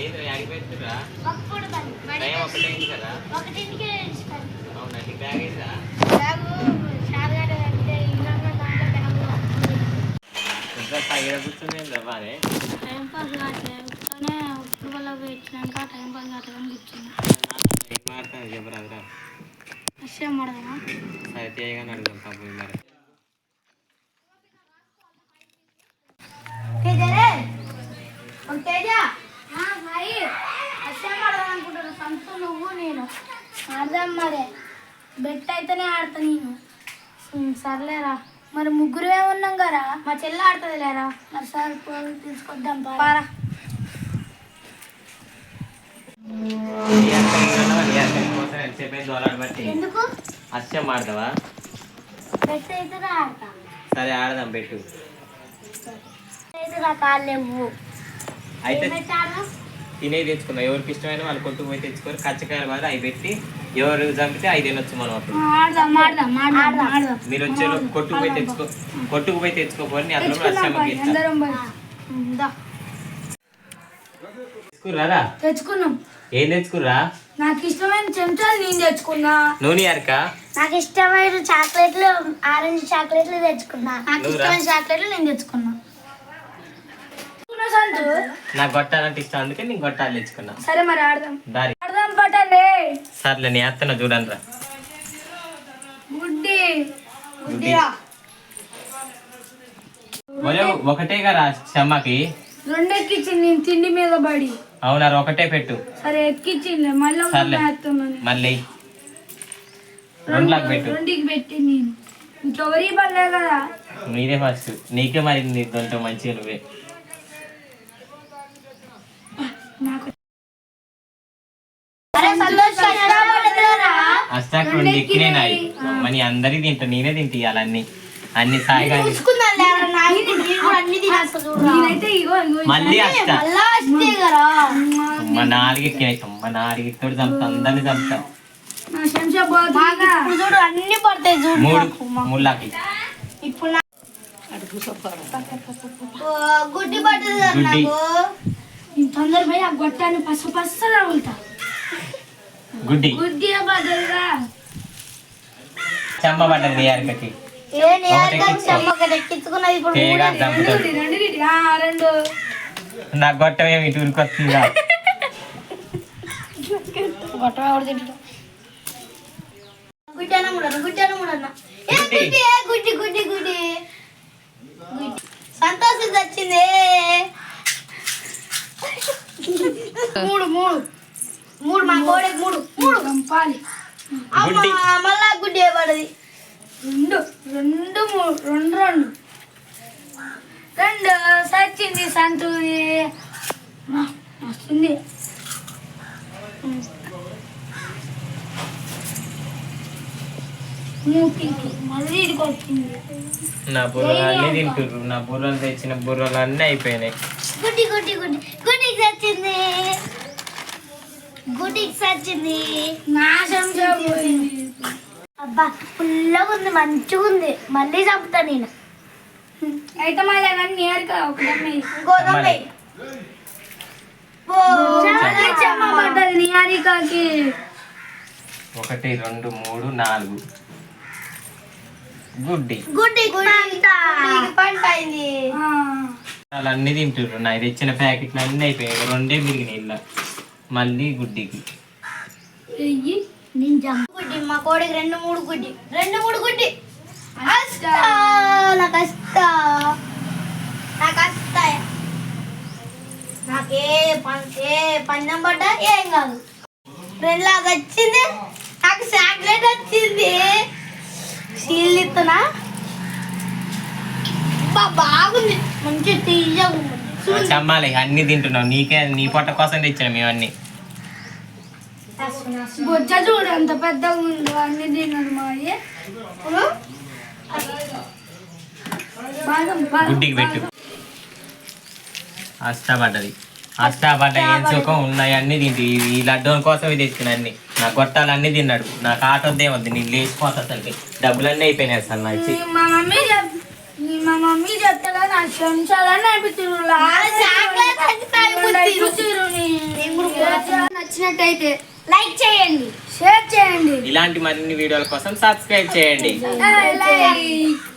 ఏంది ఆగిపోతుందిరా అప్పుడు బంద్. బడి టైం ఒకటే అయింది కదా ఒకటింటికే ఇస్తాను. అవునా నీ బ్యాగ్ అయిందా బ్యాగు షార్గాడ కడితే ఇంట్లో దాంట్లో బ్యాగులో ఉంది. ఇంకా సైడ్ కూర్చుంది ఏందా బానే టైం పాస్ కావట్లేదు ఇంట్లోనే ఉప్పుడు వల్ల పెట్టినాక టైం పాస్ కావట్లేదు కూర్చుంది ఏం మాట్లాడుతుంది చెప్పరాదురా విషయం పడదామా సరే తీయగానే అడుగుదాం పాపం మరి సంత నువ్వు నేను. ఆడదాం మరే. బెట్ అయితేనే ఆడతా నేను. సర్లేరా. మరి ముగ్గురు ఉన్నాం కదా. మా చెల్లి ఆడుతుంది లేరా? మరి సార్ తీసుకొద్దాం పారా. ఎందుకు? అస్యం ఆడతావా? బెట్ అయితేనే ఆడతా. సరే ఆడదాం పెట్టు అయితే నా కాళ్ళు అయితే ఆడదాం? తినే తెచ్చుకుందాం ఎవరికి ఇష్టమైన వాళ్ళు కొట్టుకు పోయి తెచ్చుకొని కచ్చకాయలు బాగా అవి పెట్టి ఎవరు చంపితే అవి తినొచ్చు మనం అప్పుడు. మీరు వచ్చే కొట్టుకు పోయి తెచ్చుకో కొట్టుకు పోయి తెచ్చుకోపోయి అందులో తెచ్చుకున్నాం. ఏం తెచ్చుకుర్రా? నాకు ఇష్టమైన చెంచాలు నేను తెచ్చుకున్నా. నూనె అరక నాకు ఇష్టమైన చాక్లెట్లు ఆరెంజ్ చాక్లెట్లు తెచ్చుకున్నా. నాకు? ఇష్టమైన చాక్లెట్లు నేను తెచ్చుకున్నా. నాకు గొట్టాలంటే ఇష్టం అందుకే నేను గొట్టాలు తెచ్చుకున్నా సరే మరి ఆడదాం. దారి. ఆడదాం పట్టండి సర్లే నీ అత్తన చూడండి రా గుడ్డి. గుడ్డిరా. ఒకటే కదా చెమ్మకి రెండు ఎక్కించింది నేను తిండి మీద పడి. అవునా ఒకటే పెట్టు. సరే ఎక్కించింది మళ్ళీ సర్లే. మళ్ళీ. రెండులాగా పెట్టు. రెండుకి పెట్టి నేను. ఇంకెవరి పడలే కదా. నీదే ఫస్ట్. నీకే మరి నీ దొంట మంచిగా నువ్వే నాకు అరే సంతోష్ కష్టపడదురా అష్టాక్ రెండు ఎక్కినే నాయి మని అందరికి తింటా నేనే తింటా ఇవ్వాలన్నీ అన్ని. సాయిగా మళ్ళీ అష్ట అమ్మ. నాలుగు ఎక్కినాయి. అమ్మ నాలుగు ఎక్కితోడు చంపుతా అందరిని చంపుతా. అన్ని పడతాయి చూడు మూడు ఇప్పుడు ఓ, గుడ్డి పడుతుంది ఆ గొట్టాన్ని పసు గుడ్డి. గుడ్డి చెమ్మ పడ్డది నీ అరకకి ఏ ఒకటి ఎక్కించుకో. ఎక్కించుకున్నది ఇప్పుడు తేగా చంపుతాడు రెండు రెండు ఆ, రెండు. నా గొట్టం ఏమి ఇటు ఉరికొస్తుందా గొట్టం ఎవరు తింటాడు? గుడ్డాన ముడన్న గుడ్డాన ముడన్న ఏ గుడ్డి. గుడ్డి ఏ గుడ్డి గుడ్డి గుడ్డి గుడ్డి సంతోషం వచ్చింది మూడు మూడు. మూడు మా కోడకి మూడు. మూడు. పంపాలి గుడ్డి. మళ్ళా గుడ్డి పడది రెండు రెండు మూడు రెండు రెండు. రెండు సచ్చింది సంతూరి వస్తుంది. నా బుర్రలు అన్నీ తింటుర్రు నా బుర్రలు తెచ్చిన బుర్రలు అన్నీ అయిపోయినాయి. గుడ్డి గుడ్డి గుడ్డి. గుడ్డికి సచ్చింది. నాశం అబ్బా ఫుల్గా ఉంది మంచిగా ఉంది. మళ్ళీ చంపుతా నేను. అయితే మళ్ళీ అన్నీ నేరుగా. పడ్డది నిహారికకి ఒకటి రెండు మూడు నాలుగు. గుడ్డి. గుడ్డి పంట. అయింది. అన్నీ తింటుర్రు. నాకు తెచ్చిన ప్యాకెట్లు అన్నీ అయిపోయాయి. రెండే మిరిగినాయి ఇలా. మళ్ళీ గుడ్డికి. గుడ్డి మా కోడికి రెండు మూడు గుడ్డి. రెండు మూడు గుడ్డి. నాకు అస్తా నాకు అస్తా నాకే పం- ఏ పందెం పడ్డా ఏం కాదు. రెండు లాగా వచ్చింది. నాకు చాక్లెట్ వచ్చింది. ఇస్తున్నా బాగుంది. మంచి తీయగా. చమ్మాలి అన్ని తింటున్నావు నీకే నీ పొట్ట కోసం తెచ్చిన మేము అన్ని బొజ్జ చూడు ఎంత ఉందో అన్ని తిన్నాడు మా గుడ్డికి పెట్టు. అష్టా పడ్డది అష్టా పడ్డ ఏం సుఖం ఉన్నాయి అన్ని తింటు. ఈ- ఈ లడ్డూల కోసం తెచ్చిన అన్ని. నా గొట్టాలు అన్ని తిన్నాడు. నాకు ఆటోద్దే వద్దు నేను లేచిపోతా అసలు డబ్బులన్నీ అయిపోయినాయి అసలు నాకు మా మమ్మీ చెప్తా కదా నా చెంచాలని అయిపోతున్నారు నచ్చినట్టయితే లైక్ చేయండి. షేర్ చేయండి. ఇలాంటి మరిన్ని వీడియోల కోసం సబ్స్క్రైబ్ చేయండి. లైక్